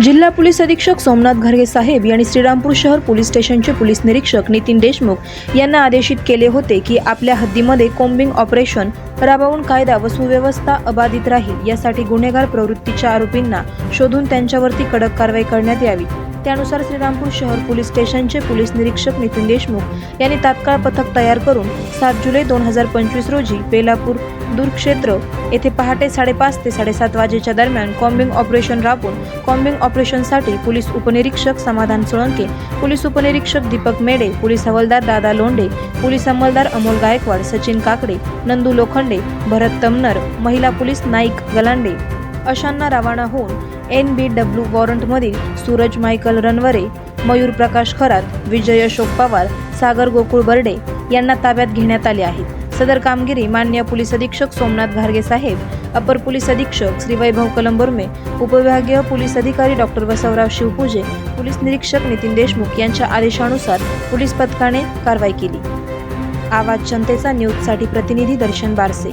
जिल्हा पोलीस अधीक्षक सोमनाथ घरगे साहेब यांनी श्रीरामपूर शहर पोलीस स्टेशनचे पोलीस निरीक्षक नितीन देशमुख यांना आदेशित केले होते की आपल्या हद्दीमध्ये कोम्बिंग ऑपरेशन राबवून कायदा व सुव्यवस्था अबाधित राहील यासाठी गुन्हेगार प्रवृत्तीच्या आरोपींना शोधून त्यांच्यावरती कडक कारवाई करण्यात यावी. त्यानुसार श्रीरामपूर शहर पोलीस स्टेशनचे पोलीस निरीक्षक नितीन देशमुख यांनी तात्काळ पथक तयार करून सात जुलै दोन हजार पंचवीस रोजी बेलापूर दूरक्षेत्र. येथे पहाटे साडेपाच ते साडेसात वाजेच्या दरम्यान कॉम्बिंग ऑपरेशन राबवून कॉम्बिंग ऑपरेशनसाठी पोलीस उपनिरीक्षक समाधान सोळंके पोलीस उपनिरीक्षक दीपक मेडे पोलीस हवालदार दादा लोंढे पोलीस अंमलदार अमोल गायकवाड सचिन काकडे नंदू लोखंडे भरत तमनर महिला पोलीस नाईक गलांडे. अशांना रवाना होऊन एन बी डब्ल्यू वॉरंटमधील सूरज मायकल रनवरे मयूर प्रकाश खरात विजय अशोक पवार सागर गोकुळ बर्डे यांना ताब्यात घेण्यात आले आहेत सदर कामगिरी मान्य पोलीस अधीक्षक सोमनाथ घारगे साहेब अपर पोलीस अधीक्षक श्री वैभव कलंबुर्मे उपविभागीय पोलीस अधिकारी डॉक्टर बसवराव शिवपूजे पोलीस निरीक्षक नितीन देशमुख यांच्या आदेशानुसार पोलीस पथकाने कारवाई केली. आवाज जनतेचा न्यूजसाठी प्रतिनिधी दर्शन बारसे.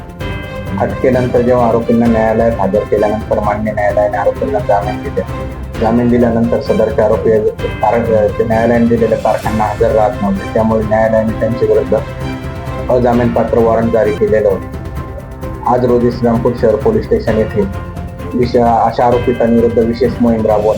अटकेनंतर जेव्हा आरोपींना न्यायालयात हजर केल्यानंतर मान्य न्यायालयाने आरोपींना जामीन दिले. जामीन दिल्यानंतर सदरचे आरोपी न्यायालयाने दिलेल्या तारखांना हजर राहत नव्हते. त्यामुळे न्यायालयाने त्यांच्या विरुद्ध अजामीनपात्र वॉरंट जारी केलेलं होतं. आज रोजी श्रीरामपूर शहर पोलीस स्टेशन येथे विशे अशा आरोपितांविरुद्ध विशेष मोहीम राबवून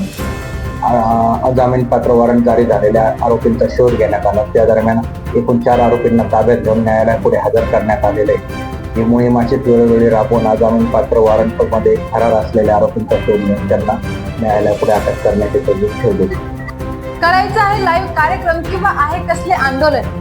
अजामीनपात्र वॉरंट जारी झालेल्या आरोपींचा शोध घेण्यात आला. त्या दरम्यान एकूण चार आरोपींना ताब्यात घेऊन न्यायालयापुढे हजर करण्यात आलेले आहे. ही मोहीम अशीच वेळोवेळी राबवून अजामीनपात्र वॉरंटमध्ये फरार असलेल्या आरोपींचा शोध घेऊन त्यांना न्यायालयापुढे अटक करण्याची तरतूद ठेवलेली करायचं आहे लाईव्ह कार्यक्रम किंवा आहे कसले आंदोलन?